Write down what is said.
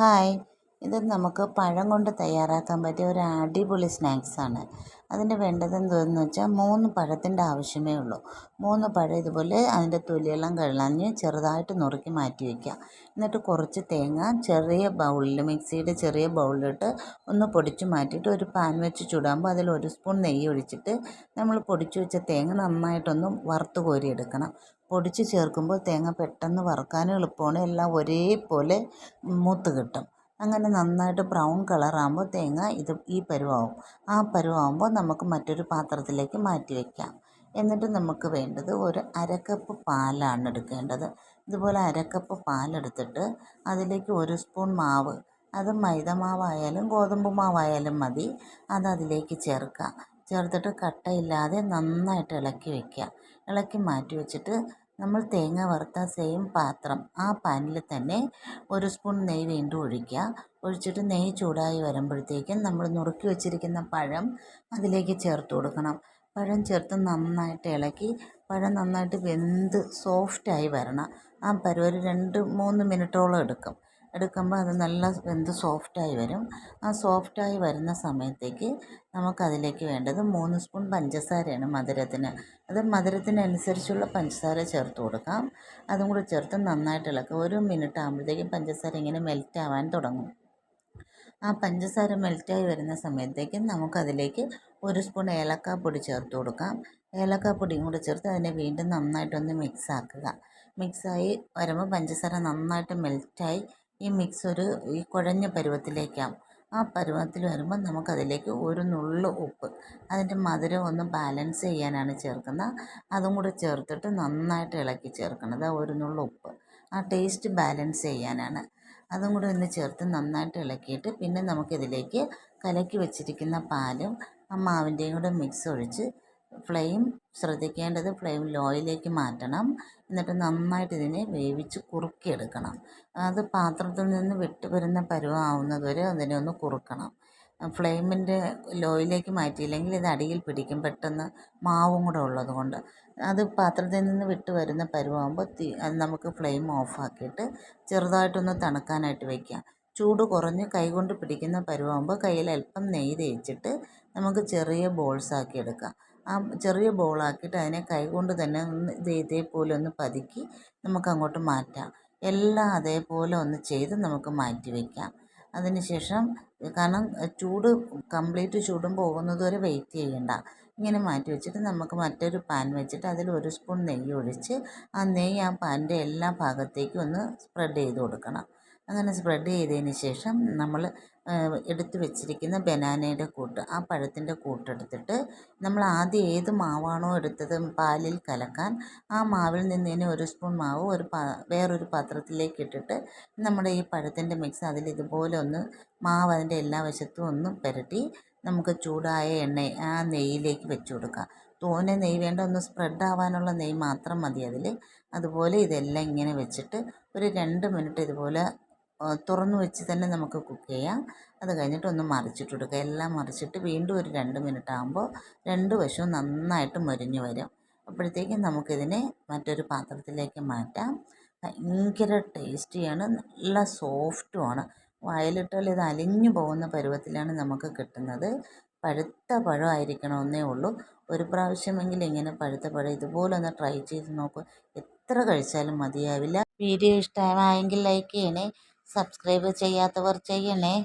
嗨。ഇത് നമുക്ക് പഴം കൊണ്ട് തയ്യാറാക്കാൻ പറ്റിയ ഒരു അടിപൊളി സ്നാക്സാണ് അതിന് വേണ്ടത് എന്തെന്ന് വെച്ചാൽ മൂന്ന് പഴത്തിന്റെ ആവശ്യമേ ഉള്ളൂ. മൂന്ന് പഴം ഇതുപോലെ അതിന്റെ തൊലിയെല്ലാം കളഞ്ഞ് ചെറുതായിട്ട് നുറുക്കി മാറ്റി വയ്ക്കുക എന്നിട്ട് കുറച്ച് തേങ്ങ ചെറിയ ബൗളിൽ മിക്സിയുടെ ചെറിയ ബൗളിലിട്ട് ഒന്ന് പൊടിച്ച് മാറ്റിയിട്ട് ഒരു പാൻ വെച്ച് ചൂടാകുമ്പോൾ അതിൽ ഒരു സ്പൂൺ നെയ്യ് ഒഴിച്ചിട്ട് നമ്മൾ പൊടിച്ച് വെച്ച തേങ്ങ നന്നായിട്ടൊന്ന് വറുത്ത് കോരിയെടുക്കണം. പൊടിച്ച് ചേർക്കുമ്പോൾ തേങ്ങ പെട്ടെന്ന് വറുക്കാനും എളുപ്പമാണ്. എല്ലാം ഒരേപോലെ മൂത്ത് കിട്ടും. അങ്ങനെ നന്നായിട്ട് ബ്രൗൺ കളറാകുമ്പോൾ തേങ്ങ ഇത് ഈ പരുവാകും ആ പരുവാകുമ്പോൾ നമുക്ക് മറ്റൊരു പാത്രത്തിലേക്ക് മാറ്റി വയ്ക്കാം എന്നിട്ട് നമുക്ക് വേണ്ടത് ഒരു അരക്കപ്പ് പാലാണ് എടുക്കേണ്ടത്. ഇതുപോലെ അരക്കപ്പ് പാലെടുത്തിട്ട് അതിലേക്ക് ഒരു സ്പൂൺ മാവ് അത് മൈദ മാവായാലും ഗോതമ്പ് മാവായാലും മതി. അത് അതിലേക്ക് ചേർക്കുക. ചേർത്തിട്ട് കട്ടയില്ലാതെ നന്നായിട്ട് ഇളക്കി വയ്ക്കുക ഇളക്കി മാറ്റി വെച്ചിട്ട് നമ്മൾ തേങ്ങ വറുത്ത സെയിം പാത്രം ആ പാനിൽ തന്നെ ഒരു സ്പൂൺ നെയ്യ് വീണ്ടും ഒഴിക്കുക. ഒഴിച്ചിട്ട് നെയ്യ് ചൂടായി വരുമ്പോഴത്തേക്കും നമ്മൾ നുറുക്കി വെച്ചിരിക്കുന്ന പഴം അതിലേക്ക് ചേർത്ത് കൊടുക്കണം. പഴം ചേർത്ത് നന്നായിട്ട് ഇളക്കി പഴം നന്നായിട്ട് വെന്ത് സോഫ്റ്റായി വരണം. ആ പരുവം ഒരു രണ്ട് മൂന്ന് മിനിറ്റോളം എടുക്കും. എടുക്കുമ്പോൾ അത് നല്ല വെന്ത് സോഫ്റ്റായി വരും. ആ സോഫ്റ്റായി വരുന്ന സമയത്തേക്ക് നമുക്കതിലേക്ക് വേണ്ടത് മൂന്ന് സ്പൂൺ പഞ്ചസാരയാണ് മധുരത്തിന്. അത് മധുരത്തിനനുസരിച്ചുള്ള പഞ്ചസാര ചേർത്ത് കൊടുക്കാം. അതും കൂടി ചേർത്ത് നന്നായിട്ട് ഇളക്കുക. ഒരു മിനിറ്റ് ആകുമ്പോഴത്തേക്കും പഞ്ചസാര ഇങ്ങനെ മെൽറ്റ് ആവാൻ തുടങ്ങും. ആ പഞ്ചസാര മെൽറ്റായി വരുന്ന സമയത്തേക്ക് നമുക്കതിലേക്ക് ഒരു സ്പൂൺ ഏലക്കാപ്പൊടി ചേർത്ത് കൊടുക്കാം. ഏലക്കാപ്പൊടിയും കൂടി ചേർത്ത് അതിനെ വീണ്ടും നന്നായിട്ടൊന്ന് മിക്സാക്കുക. മിക്സായി വരുമ്പോൾ പഞ്ചസാര നന്നായിട്ട് മെൽറ്റായി ഈ മിക്സ് ഒരു ഈ കുഴഞ്ഞ പരുവത്തിലേക്കാവും. ആ പരുവത്തിൽ വരുമ്പോൾ നമുക്കതിലേക്ക് ഒരു നുള്ള് ഉപ്പ് അതിന്റെ മധുരം ഒന്ന് ബാലൻസ് ചെയ്യാനാണ് ചേർക്കുന്നത്. അതും കൂടെ ചേർത്തിട്ട് നന്നായിട്ട് ഇളക്കി ചേർക്കണം ഒരു നുള്ള് ഉപ്പ്. ആ ടേസ്റ്റ് ബാലൻസ് ചെയ്യാനാണ്. അതും കൂടെ ഒന്ന് ചേർത്ത് നന്നായിട്ട് ഇളക്കിയിട്ട് പിന്നെ നമുക്കിതിലേക്ക് കലക്കി വെച്ചിരിക്കുന്ന പാലും ആ മാവിന്റെയും കൂടെ മിക്സ് ഒഴിച്ച് ഫ്ലെയിം ശ്രദ്ധിക്കേണ്ടത് ഫ്ലെയിം ലോയിലേക്ക് മാറ്റണം. എന്നിട്ട് നന്നായിട്ട് ഇതിനെ വേവിച്ച് കുറുക്കിയെടുക്കണം. അത് പാത്രത്തിൽ നിന്ന് വിട്ട് വരുന്ന പരുവമാവുന്നത് വരെ അതിനെ ഒന്ന് കുറുക്കണം. ഫ്ലെയിമിന്റെ ലോയിലേക്ക് മാറ്റിയില്ലെങ്കിൽ ഇത് അടിയിൽ പിടിക്കും. പെട്ടെന്ന് മാവും കൂടെ ഉള്ളത് കൊണ്ട്. അത് പാത്രത്തിൽ നിന്ന് വിട്ട് വരുന്ന പരുവാകുമ്പോൾ തീ അത് നമുക്ക് ഫ്ലെയിം ഓഫാക്കിയിട്ട് ചെറുതായിട്ടൊന്ന് തണുക്കാനായിട്ട് വയ്ക്കാം ചൂട് കുറഞ്ഞ് കൈകൊണ്ട് പിടിക്കുന്ന പരുവാകുമ്പോൾ കയ്യിൽ അല്പം നെയ്യ് തേച്ചിട്ട് നമുക്ക് ചെറിയ ബോൾസാക്കി എടുക്കാം. ആ ചെറിയ ബോളാക്കിയിട്ട് അതിനെ കൈകൊണ്ട് തന്നെ ഒന്ന് ഇത് ഇതേപോലെ ഒന്ന് പതുക്കി നമുക്ക് അങ്ങോട്ട് മാറ്റാം. എല്ലാം അതേപോലെ ഒന്ന് ചെയ്ത് നമുക്ക് മാറ്റി വയ്ക്കാം അതിന് ശേഷം കാരണം ചൂട് കംപ്ലീറ്റ് ചൂടും പോകുന്നത് വരെ വെയിറ്റ് ചെയ്യണ്ട. ഇങ്ങനെ മാറ്റി വെച്ചിട്ട് നമുക്ക് മറ്റൊരു പാൻ വെച്ചിട്ട് അതിൽ ഒരു സ്പൂൺ നെയ്യ് ഒഴിച്ച് ആ നെയ്യ് ആ പാനിന്റെ എല്ലാ ഭാഗത്തേക്കും ഒന്ന് സ്പ്രെഡ് ചെയ്ത് കൊടുക്കണം. അങ്ങനെ സ്പ്രെഡ് ചെയ്തതിന് ശേഷം നമ്മൾ എടുത്ത് വെച്ചിരിക്കുന്ന ബനാനയുടെ കൂട്ട് ആ പഴത്തിന്റെ കൂട്ടെടുത്തിട്ട് നമ്മൾ ആദ്യം ഏത് മാവാണോ എടുത്തത് പാലിൽ കലക്കാൻ ആ മാവിൽ നിന്ന് തന്നെ ഒരു സ്പൂൺ മാവ് ഒരു പാ വേറൊരു പാത്രത്തിലേക്ക് ഇട്ടിട്ട് നമ്മുടെ ഈ പഴത്തിന്റെ മിക്സ് അതിൽ ഇതുപോലെ ഒന്ന് മാവ് അതിന്റെ എല്ലാ വശത്തും ഒന്ന് പുരട്ടി നമുക്ക് ചൂടായ എണ്ണ ആ നെയ്യിലേക്ക് വെച്ച് കൊടുക്കാം. തോനെ നെയ്യ് വേണ്ട ഒന്ന് സ്പ്രെഡ് ആവാനുള്ള നെയ്യ് മാത്രം മതി അതിൽ. അതുപോലെ ഇതെല്ലാം ഇങ്ങനെ വെച്ചിട്ട് ഒരു രണ്ട് മിനിറ്റ് ഇതുപോലെ തുറന്ന് വെച്ച് തന്നെ നമുക്ക് കുക്ക് ചെയ്യാം. അത് കഴിഞ്ഞിട്ട് ഒന്ന് മറിച്ചിട്ട് കൊടുക്കുക എല്ലാം മറിച്ചിട്ട് വീണ്ടും ഒരു രണ്ട് മിനിറ്റ് ആകുമ്പോൾ രണ്ട് വശവും നന്നായിട്ട് മൊരിഞ്ഞ് വരും. അപ്പോഴത്തേക്കും നമുക്കിതിനെ മറ്റൊരു പാത്രത്തിലേക്ക് മാറ്റാം. ഭയങ്കര ടേസ്റ്റിയാണ്. നല്ല സോഫ്റ്റുമാണ്. വായിലിട്ടാൽ ഇത് അലിഞ്ഞു പോകുന്ന പരുവത്തിലാണ് നമുക്ക് കിട്ടുന്നത്. പഴുത്ത പഴമായിരിക്കണമെന്നേ ഉള്ളൂ. ഒരു പ്രാവശ്യമെങ്കിലും ഇങ്ങനെ പഴുത്ത പഴം ഇതുപോലെ ഒന്ന് ട്രൈ ചെയ്ത് നോക്കും. എത്ര കഴിച്ചാലും മതിയാവില്ല. വീഡിയോ ഇഷ്ടമായെങ്കിൽ ലൈക്ക് ചെയ്യണേ. സബ്സ്ക്രൈബ് ചെയ്യാത്തവർ ചെയ്യണേ